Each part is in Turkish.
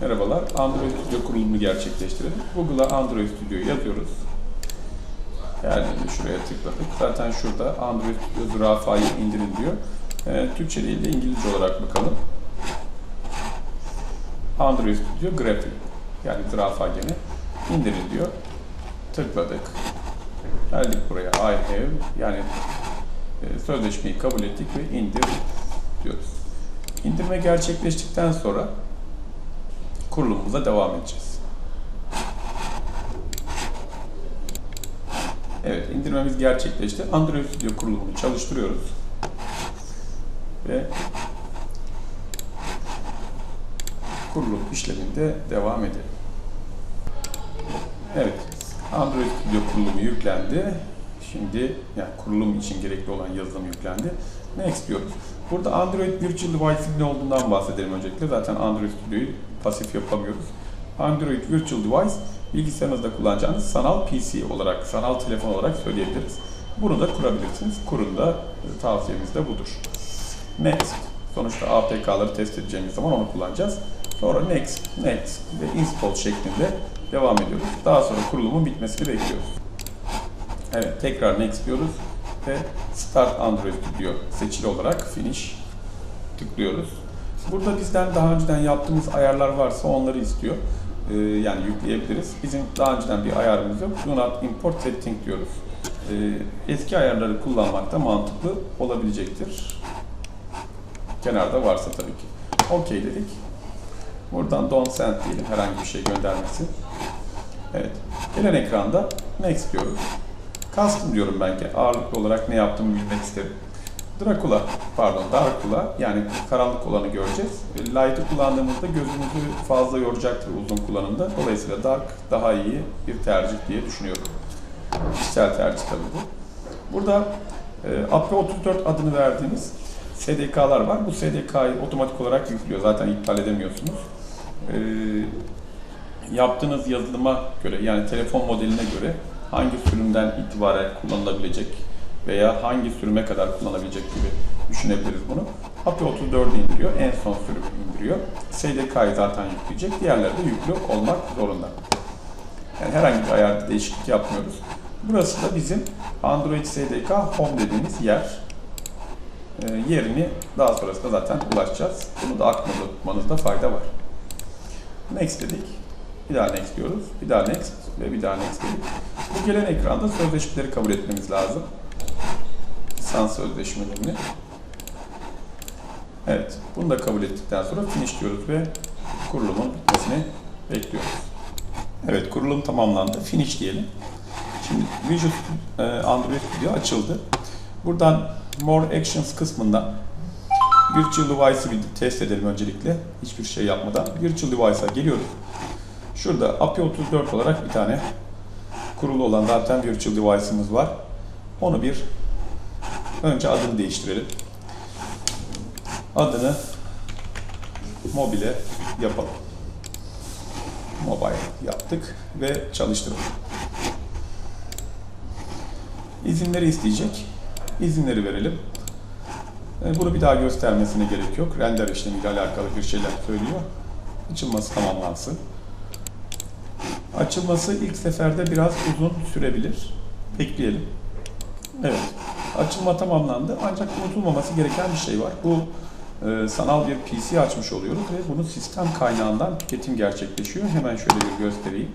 Merhabalar, Android Studio kurulumunu gerçekleştirelim. Google'a Android Studio yazıyoruz. Yani şuraya tıkladık. Zaten şurada Android Studio zürafayı indirin diyor. Ee, Türkçe değil de İngilizce olarak bakalım. Android Studio Graphic. Yani zürafa gene. indirin diyor. Tıkladık. Geldik buraya I have yani e, sözleşmeyi kabul ettik ve indir diyoruz. İndirme gerçekleştikten sonra kurulumumuza devam edeceğiz. Evet, indirmemiz gerçekleşti. Android Studio kurulumunu çalıştırıyoruz. Ve kurulum işleminde devam edelim. Evet, Android Studio kurulumu yüklendi. Şimdi yani kurulum için gerekli olan yazılım yüklendi. Next diyoruz. Burada Android Virtual Device'in ne olduğundan bahsedelim öncelikle. Zaten Android Studio'yu pasif yapamıyoruz. Android Virtual Device bilgisayarınızda kullanacağınız sanal PC olarak, sanal telefon olarak söyleyebiliriz. Bunu da kurabilirsiniz. Kurun da e, tavsiyemiz de budur. Next. Sonuçta APK'ları test edeceğimiz zaman onu kullanacağız. Sonra next, next ve install şeklinde devam ediyoruz. Daha sonra kurulumun bitmesini bekliyoruz. Evet, tekrar next diyoruz ve Start Android Studio seçili olarak Finish tıklıyoruz. Burada bizden daha önceden yaptığımız ayarlar varsa onları istiyor. Ee, yani yükleyebiliriz. Bizim daha önceden bir ayarımız yok. Do not import setting diyoruz. Ee, eski ayarları kullanmak da mantıklı olabilecektir. Kenarda varsa tabii ki. OK dedik. Buradan don't send diyelim herhangi bir şey göndermesi. Evet. Gelen ekranda next diyoruz. Custom diyorum ben ki ağırlıklı olarak ne yaptığımı bilmek isterim. Dracula, pardon Darkula yani karanlık olanı göreceğiz. Light'ı kullandığımızda gözümüzü fazla yoracaktır uzun kullanımda. Dolayısıyla Dark daha iyi bir tercih diye düşünüyorum. Kişisel tercih tabii bu. Burada e, AP34 adını verdiğimiz SDK'lar var. Bu SDK'yı otomatik olarak yüklüyor. Zaten iptal edemiyorsunuz. E, yaptığınız yazılıma göre yani telefon modeline göre hangi sürümden itibaren kullanılabilecek veya hangi sürüme kadar kullanabilecek gibi düşünebiliriz bunu. API 34'ü indiriyor, en son sürümü indiriyor. SDK'yı zaten yükleyecek, diğerleri de yüklü olmak zorunda. Yani herhangi bir ayarda değişiklik yapmıyoruz. Burası da bizim Android SDK Home dediğimiz yer. E, yerini daha sonrasında zaten ulaşacağız. Bunu da aklınızda tutmanızda fayda var. Next dedik. Bir daha next diyoruz. Bir daha next ve bir daha next dedik. Bu gelen ekranda sözleşmeleri kabul etmemiz lazım. Lisans sözleşmelerini. Evet, bunu da kabul ettikten sonra finish diyoruz ve kurulumun bitmesini bekliyoruz. Evet, kurulum tamamlandı. Finish diyelim. Şimdi Visual e, Android Studio açıldı. Buradan More Actions kısmından Virtual Device'ı bir test edelim öncelikle. Hiçbir şey yapmadan. Virtual Device'a geliyoruz. Şurada API 34 olarak bir tane kurulu olan zaten Virtual Device'ımız var. Onu bir önce adını değiştirelim. Adını mobile yapalım. Mobile yaptık ve çalıştıralım. İzinleri isteyecek. İzinleri verelim. E, Bunu bir daha göstermesine gerek yok. Render işlemiyle alakalı bir şeyler söylüyor. Açılması tamamlansın. Açılması ilk seferde biraz uzun sürebilir. Bekleyelim. Evet. Açılma tamamlandı. Ancak unutulmaması gereken bir şey var. Bu e, sanal bir PC açmış oluyoruz ve bunu sistem kaynağından tüketim gerçekleşiyor. Hemen şöyle bir göstereyim.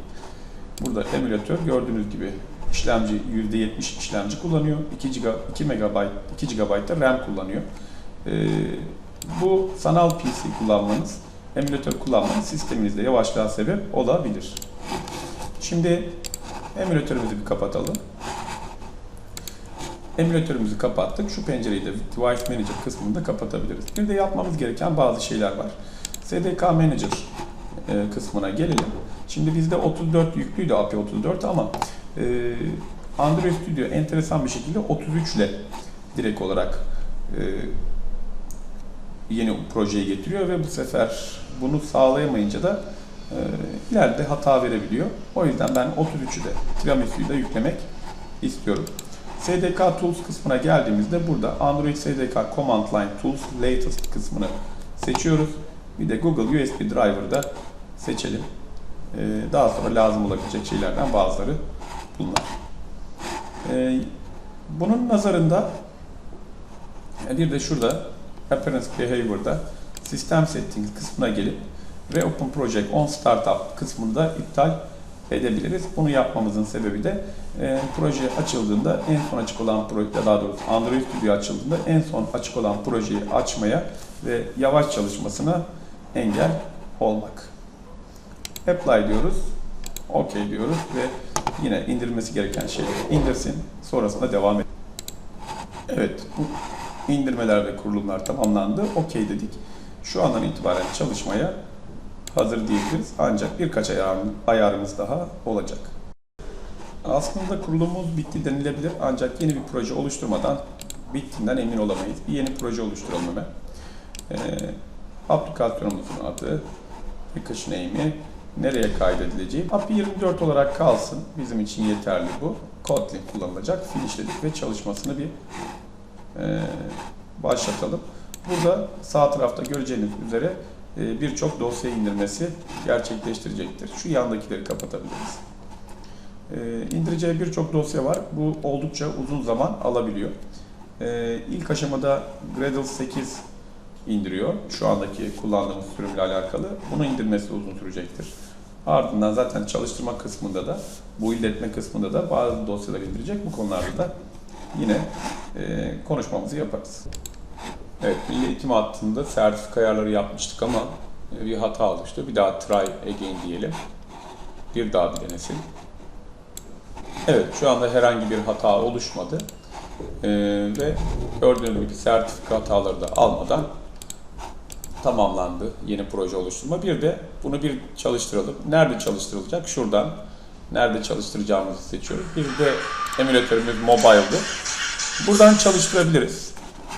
Burada emülatör gördüğünüz gibi işlemci %70 işlemci kullanıyor. 2 GB 2 MB 2 GB da RAM kullanıyor. E, bu sanal PC kullanmanız, emülatör kullanmanız sisteminizde yavaşlığa sebep olabilir. Şimdi emülatörümüzü bir kapatalım. Emülatörümüzü kapattık. Şu pencereyi de Device Manager kısmını da kapatabiliriz. Bir de yapmamız gereken bazı şeyler var. SDK Manager e, kısmına gelelim. Şimdi bizde 34 yüklüydü API 34 ama e, Android Studio enteresan bir şekilde 33 ile direkt olarak e, yeni projeyi getiriyor ve bu sefer bunu sağlayamayınca da e, ileride hata verebiliyor. O yüzden ben 33'ü de Tiramisu'yu da yüklemek istiyorum. SDK Tools kısmına geldiğimizde burada Android SDK Command Line Tools Latest kısmını seçiyoruz. Bir de Google USB Driver'da seçelim. Ee, daha sonra lazım olabilecek şeylerden bazıları bunlar. Ee, bunun nazarında bir de şurada Appearance Behavior'da System Settings kısmına gelip Reopen Project on Startup kısmında iptal edebiliriz. Bunu yapmamızın sebebi de e, proje açıldığında en son açık olan proje, daha doğrusu Android Studio açıldığında en son açık olan projeyi açmaya ve yavaş çalışmasına engel olmak. Apply diyoruz. OK diyoruz ve yine indirilmesi gereken şeyleri indirsin. Sonrasında devam edelim. Evet, bu indirmeler ve kurulumlar tamamlandı. OK dedik. Şu andan itibaren çalışmaya hazır diyebiliriz. Ancak birkaç ayarımız, daha olacak. Aslında kurulumumuz bitti denilebilir ancak yeni bir proje oluşturmadan bittiğinden emin olamayız. Bir yeni proje oluşturalım hemen. Ee, aplikasyonumuzun adı, application name'i, nereye kaydedileceği. API 24 olarak kalsın. Bizim için yeterli bu. Kotlin kullanılacak. Finishledik ve çalışmasını bir e, başlatalım. Burada sağ tarafta göreceğiniz üzere e, birçok dosya indirmesi gerçekleştirecektir. Şu yandakileri kapatabiliriz. E, indireceği birçok dosya var. Bu oldukça uzun zaman alabiliyor. E, ilk aşamada Gradle 8 indiriyor. Şu andaki kullandığımız sürümle alakalı. Bunu indirmesi uzun sürecektir. Ardından zaten çalıştırma kısmında da, bu etme kısmında da bazı dosyalar indirecek. Bu konularda da yine e, konuşmamızı yaparız. Evet, Milli Eğitim hattında sertifika ayarları yapmıştık ama bir hata oluştu. Bir daha try again diyelim. Bir daha bir denesin. Evet, şu anda herhangi bir hata oluşmadı. Ee, ve gördüğünüz gibi sertifika hataları da almadan tamamlandı yeni proje oluşturma. Bir de bunu bir çalıştıralım. Nerede çalıştırılacak? Şuradan nerede çalıştıracağımızı seçiyoruz. Bir de emülatörümüz mobile'dı. Buradan çalıştırabiliriz.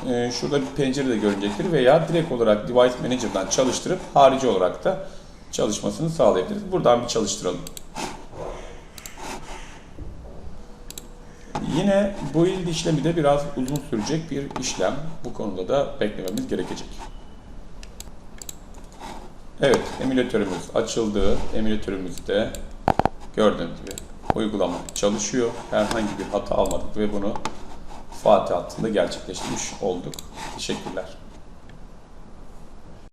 Ee, şurada bir pencere de görünecektir veya direkt olarak Device Manager'dan çalıştırıp harici olarak da çalışmasını sağlayabiliriz. Buradan bir çalıştıralım. Yine bu build işlemi de biraz uzun sürecek bir işlem. Bu konuda da beklememiz gerekecek. Evet, emülatörümüz açıldı. Emülatörümüzde gördüğünüz gibi uygulama çalışıyor. Herhangi bir hata almadık ve bunu Fatih hattında gerçekleştirmiş olduk. Teşekkürler.